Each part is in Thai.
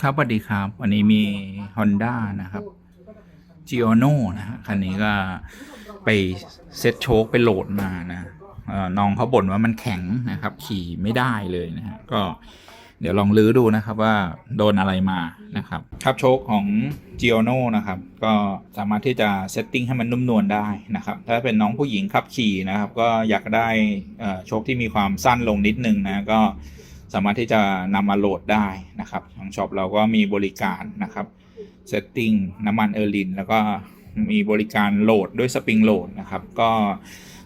ครับสวัสดีครับวันนี้มี Honda นะครับ g i o n o นะฮะคันนี้ก็ไปเซ็ตโชคไปโหลดมานะน้องเขาบ่นว่ามันแข็งนะครับ ขี่ไม่ได้เลยนะฮะก็เดี๋ยวลองลื้อดูนะครับว่าโดนอะไรมานะครับ ครับโชคของ g i o n o นะครับ ก็สามารถที่จะเซตติ้งให้มันนุ่มนวลได้นะครับ ถ้าเป็นน้องผู้หญิงขับขี่นะครับ ก็อยากได้โชคที่มีความสั้นลงนิดนึงนะก็ สามารถที่จะนำมาโหลดได้นะครับทางช็อปเราก็มีบริการนะครับเซตติ้งน้ำมันเออร์ลินแล้วก็มีบริการโหลดด้วยสปริงโหลดนะครับก็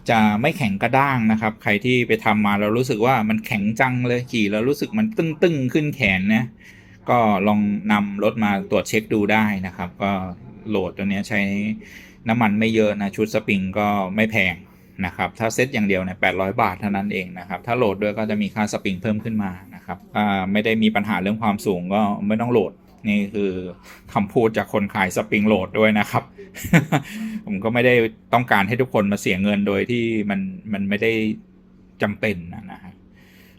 จะไม่แข็งกระด้างนะครับ ใครที่ไปทำมาแล้วรู้สึกว่ามันแข็งจังเลยขี่แล้วรู้สึกมันตึ้งๆขึ้นแขนนะก็ลองนำรถมาตรวจเช็คดูได้นะครับ ก็โหลดตัวนี้ใช้น้ำมันไม่เยอะนะชุดสปริงก็ไม่แพง นะครับถ้าเซตอย่างเดียวเนี่ย800 บาทเท่านั้นเองนะครับถ้าโหลดด้วยก็จะมีค่าสปริงเพิ่มขึ้นมานะครับไม่ได้มีปัญหาเรื่องความสูงก็ไม่ต้องโหลดนี่คือคำพูดจากคนขายสปริงโหลดด้วยนะครับ ผมก็ไม่ได้ต้องการให้ทุกคนมาเสียเงินโดยที่มันมันไม่ได้จำเป็นนะนะฮะ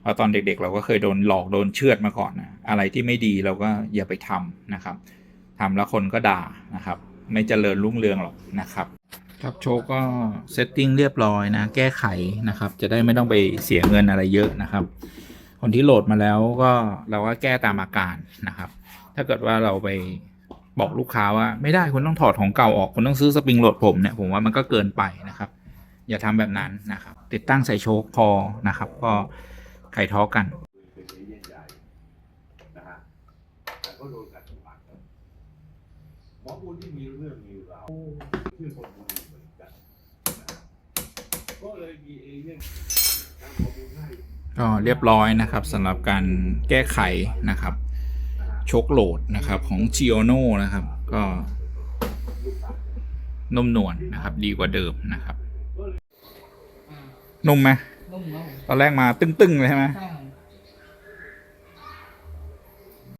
เพราะตอนเด็กๆ เราก็เคยโดนหลอกโดนเชือดมาก่อนนะอะไรที่ไม่ดีเราก็อย่าไปทำนะครับทำแล้วคนก็ด่านะครับ ไม่เจริญรุ่งเรืองหรอกนะครับ ครับโชว์ก็เซตติ้งเรียบร้อยนะ แก้ไขนะครับ จะได้ไม่ต้องไปเสียเงินอะไรเยอะนะครับ คนที่โหลดมาแล้วก็เราก็แก้ตามอาการนะครับ ถ้าเกิดว่าเราไปบอกลูกค้าว่าไม่ได้คุณต้องถอดของเก่าออกคุณต้องซื้อสปริงโหลดผมเนี่ยผมว่ามันก็เกินไปนะครับ อย่าทำแบบนั้นนะครับ ติดตั้งใส่โชคพอนะครับ ก็ไขท้อกันหมอบุญที่มีเรื่องมีราวชื่คน ก็เลยมีเอเย่นทำข้อมูลให้ก็เรียบร้อยนะครับสำหรับการแก้ไขนะครับนะฮะโชคโหลดนะครับของ g i o n o นะครับ ก็นุ่มนวลนะครับ ดีกว่าเดิมนะครับ นุ่มไหมนุ่มมากตอนแรกมาตึ้งๆเลยใช่ไหม ใช่ครับ